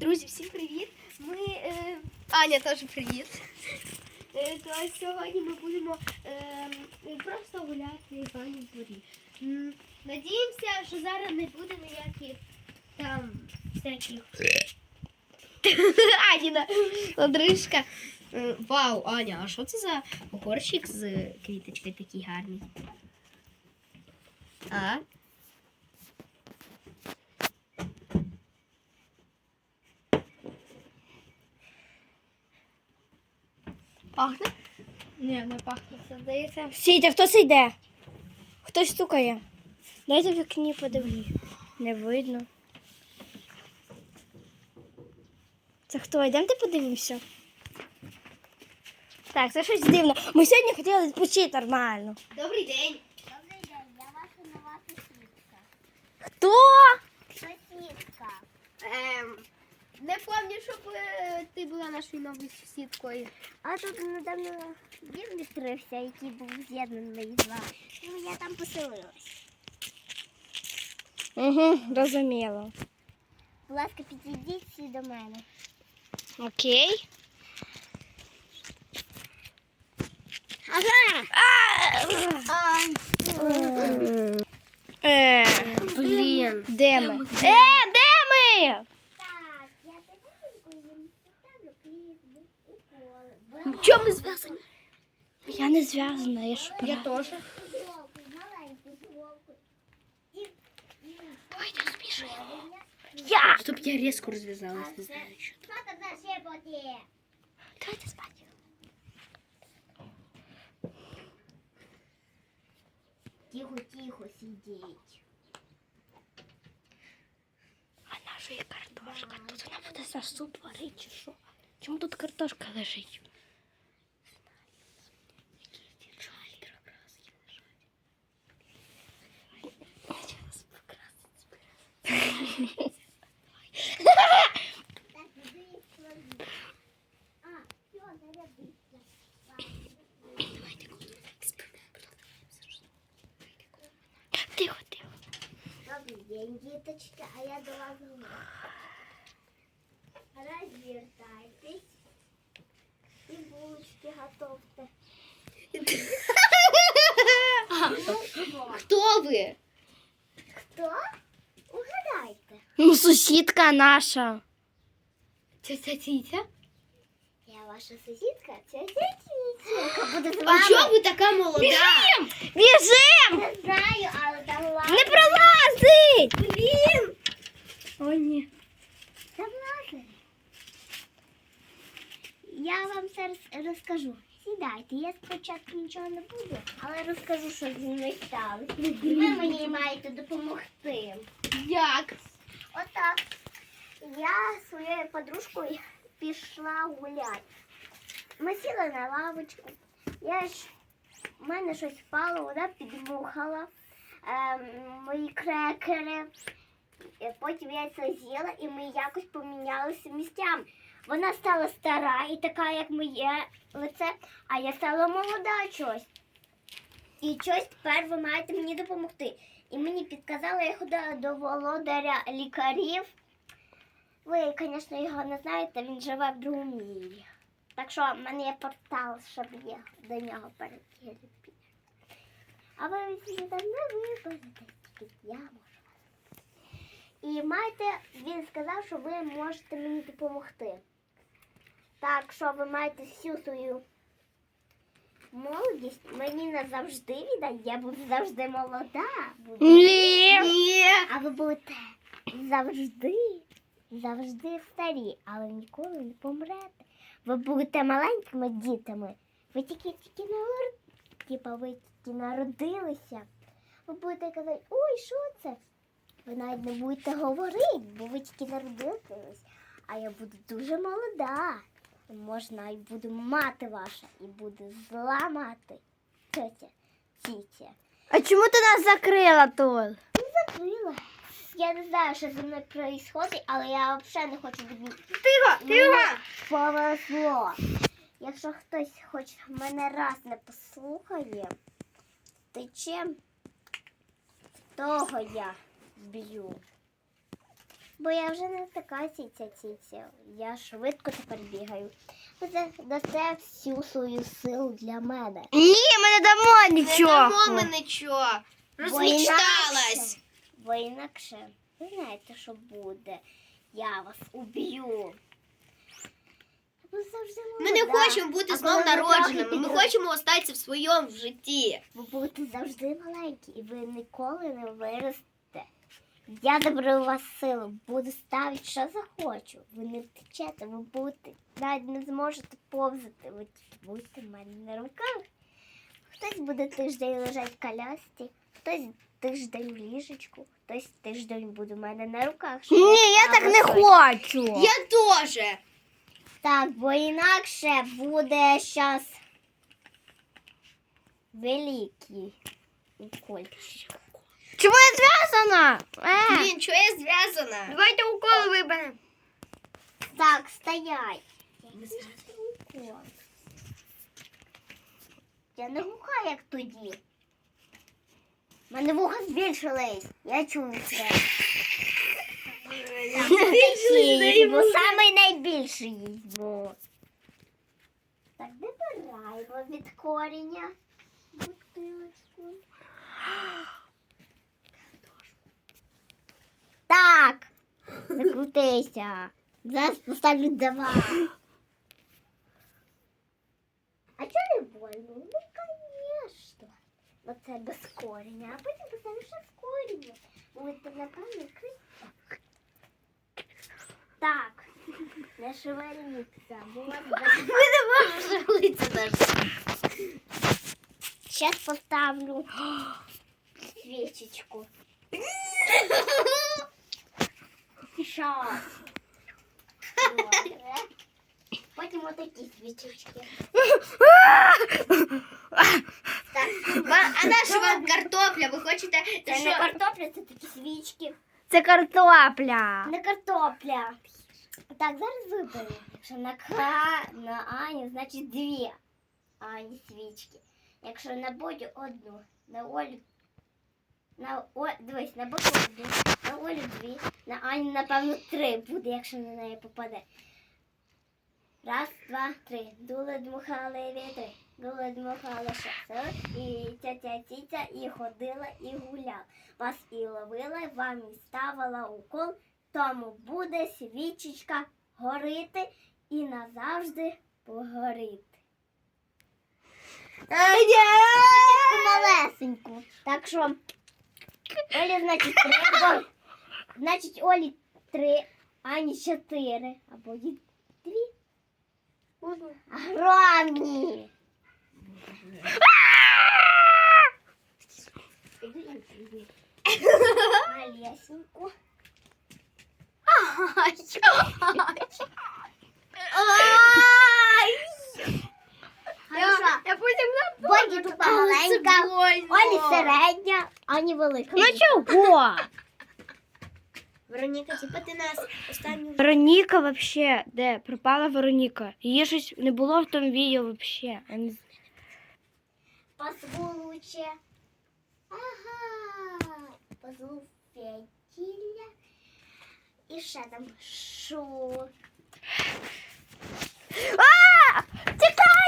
Друзі, всім привіт! Ми е, Аня теж привіт. Е, то сьогодні ми будемо е, просто гуляти в Ані дворі. Надіємося, що зараз не буде ніяких там всяких. Аніна одрижка. Е, Вау, Аня, а що це за горщик з квіточкою такий гарний? А? Пахне? Ні, не пахне. Це здається. Стійте, хто це йде? Хтось стукає. Дайте в вікні подивлюсь. Не видно. Це хто? Йдемте подивимося. Так, це щось дивно. Ми сьогодні хотіли відпочити нормально. Добрий день. Добрий день, я ваша нова сусідка. Хто? Сусідка. Ем, не пам'ятаю, щоб е, ти була нашою новою сусідкою. А тут недавно дім відкрився, який був з'єднаний з вами. Ну, я там поселилась. Угу, розуміло. Будь ласка, підійдіть всі до мене. Окей. Ага! Е, Блін. де ми? Е, де ми? Я не зв'язана, я ж Я права. теж. Футболку, маленьку футболку. І, і Давайте розбіжимо. Я! Щоб я різко розв'язалась, не знаю, що. Що там за шепоти? Давайте спати. Тихо, тихо, сидіть. А наша є картошка. Тут вона буде за суп варити чи що? Чому тут картошка лежить? Тихо, тихо. Добрый день, діточки, а я до вас говорю. Розвертайтесь і булочки готовте. Хто ви? Хто? Ну, сусідка наша. Тетя Тітя? Я ваша сусідка, це тітя, яка буде з А чого ви така молода? Біжим! Не знаю, але там ладно. Не пролазить! Блін! О, ні. Там ладно. Я вам зараз розкажу. Сідайте, я спочатку нічого не буду, але розкажу, що зі мною сталося. Ви мені маєте допомогти. Як? Отак. Я своєю подружкою пішла гуляти. Ми сіли на лавочку. Я ж в мене щось впало, вона підмухала ем, мої крекери. Е, Потім я це з'їла і ми якось помінялися місцями. Вона стала стара і така, як моє лице, а я стала молода чогось. І щось тепер ви маєте мені допомогти. І мені підказали, я ходила до володаря лікарів. Ви, звісно, його не знаєте, він живе в другому. Так що в мене є портал, щоб я до нього перейти. А ви візьмете не випадете, тільки я можу. І маєте, він сказав, що ви можете мені допомогти. Так що ви маєте всю свою молодість мені назавжди віддати. Я буду завжди молода. Буду. Ні. Ні. А ви будете завжди, завжди старі, але ніколи не помрете. Ви будете маленькими дітами. Ви тільки тільки народ... ви тільки народилися. Ви будете казати, ой, що це? Ви навіть не будете говорити, бо ви тільки народились. А я буду дуже молода. Можна і буду мати ваша, і буде зла мати. Тетя, тітя. А чому ти нас закрила тут? закрила. Я не знаю, що зі мною відбувається, але я взагалі не хочу бути. Тихо, тихо. Повезло. Якщо хтось хоч мене раз не послухає, тече, того я б'ю. Бо я вже не така ціця ціця. Я швидко тепер бігаю. Дасте всю свою силу для мене. Ні, ми не дамо Не нічого. дамо ми нічого. Розмічталась. Бо інакше ви знаєте, що буде. Я вас уб'ю. Ми не хочемо бути А знов народженими. Ми хочемо остатися в своєму житті. Ви будете завжди маленькі, і ви ніколи не виросте. Я у вас силу, буду ставити, що захочу. Ви не втечете, ви будете, навіть не зможете повзати. Ви будете в мене на руках. Хтось буде тиждень лежати в колясці, хтось тиждень в ліжечку, хтось тиждень буде в мене на руках. щоб Ні, я так не ставити. хочу. Я теж. Так, бо інакше буде щас великий укольчик. Чому я зв'язана? Е. Блін, чого я зв'язана? Давайте укол виберемо. Так, стоять. Я не глуха, як тоді. У мене вуха збільшились. Я чую це. Бо саме найбільший їздьмо. Так, вибираємо від коріння. Бутилочку. Так. Не крутися. Зараз поставлю два. А чого не больно? Ну, звісно. Оце без коріння, а потім поставлю ще з коріння. Будете, напевно, крити. Так. Не шевеліться, бо у вас за- Ми не можемо шевелитися навіть. Сейчас поставлю свечечку. Сейчас. Добре. Потім отакі свічечки. Так, Ва- А наша вам картопля? Ви хочете? це що? не картопля, це такі свічки. Це картопля. Не картопля. Так, зараз виберу. Якщо на К, на Ані, значить дві Ані свічки. Якщо на Бодю одну, на Олю. На О, дивись, на Бодю одну, На дві, на Ані, напевно, три буде, якщо на неї попаде. Раз, два, три. Дули дмухали вітри, дули дмухали шосе. І тятя тітя і ходила, і гуляла. Вас і ловила, вам і ставила укол, тому буде свічечка горити і назавжди погорити. Малесеньку. Так що Олі, значить, три, бо, значить, Олі три, Ані чотири, або їй дві. Огромні. Малесеньку. Хорошо. Я потім Боді тут маленька, Олі середня, Ані велика. Ну чого? Вероніка, типа ти нас останню Вероніка вообще, де? Пропала Вероніка. Її щось не було в тому відео вообще. Я не з- Позвуче. Ага. Позвук І ще там шу. А! Тікає!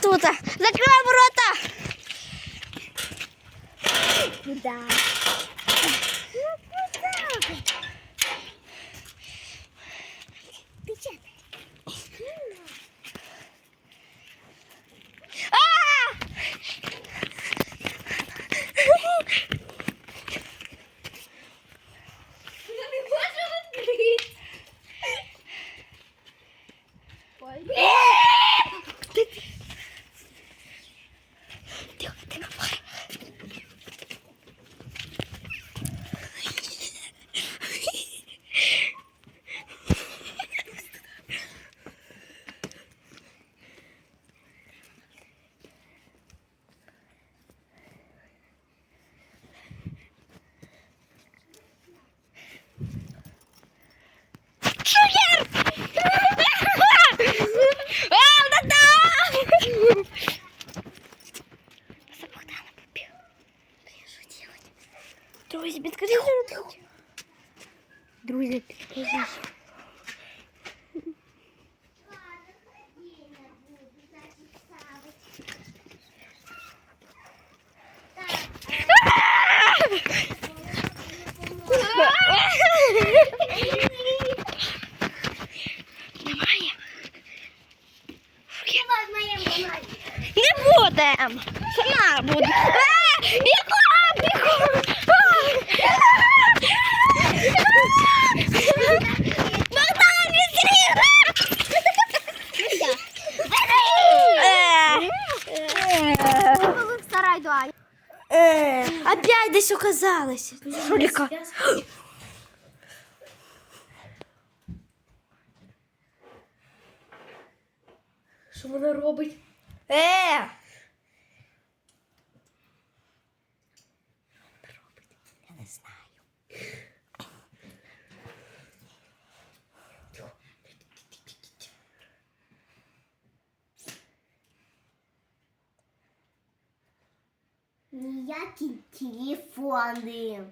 тут. Закрывай ворота. Куда? Ну, yeah! Сарай до Ані. Опять десь оказалось. Шуліка. Що вона робить? Е! Ніякі телефони.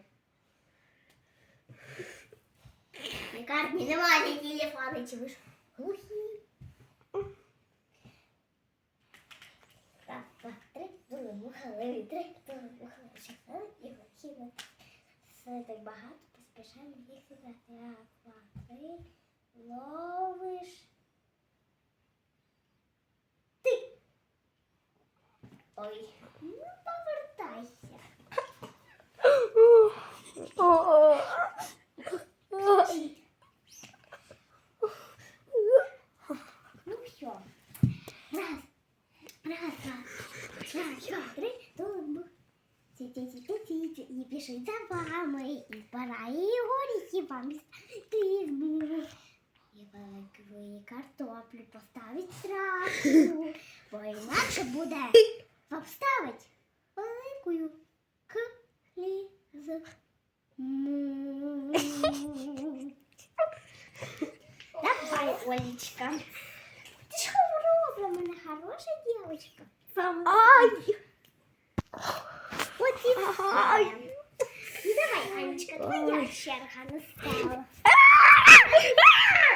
На карті немає телефони, чи ви ж глухі? Три, три, і глухі. Так багато, поспішаємо їх сюди. Раз, два, три, ловиш. Ой, ну. Ну все. Раз, раз, раз, раз, два, три, тут Ті-ті-ті-ті-ті, і біжить за вами, і збирає і горіхи вам клізму. І великої картоплю поставить зразу, бо інакше буде вам ставить великою клізму. Давай, Олечка. Ты ж хорошая, у меня хорошая девочка. Ай! Вот и все. Ну давай, Анечка, твоя черга настала.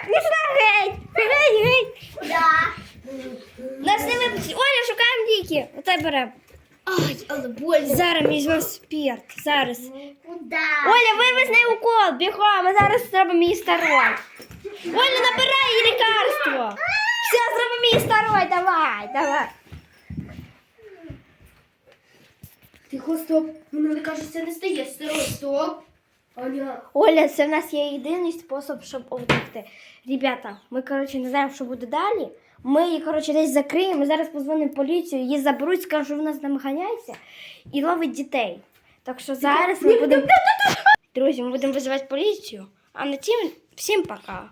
Геть, геть. Да. Нас не випустять. Оля, шукаємо ліки. Оце беремо. Ай, але больно. Зараз візьмемо спірт. Зараз. Куда? Оля, вивез неї укол, бігом, ми зараз зробимо її старою. Оля, набирай їй лікарство. Все, зробимо її старою, давай, давай. Тихо, стоп. Вона кажеться, не стає. Стоп, стоп. Аня. Оля, це в нас є єдиний спосіб, щоб втекти. Ребята, ми, коротше, не знаємо, що буде далі. Ми її, коротше, десь закриємо, ми зараз позвонимо поліцію, її заберуть, скажуть, що вона з нами ганяється і ловить дітей. Так що зараз ми будемо. Друзі, ми будемо визивати поліцію. А на тім всім пока.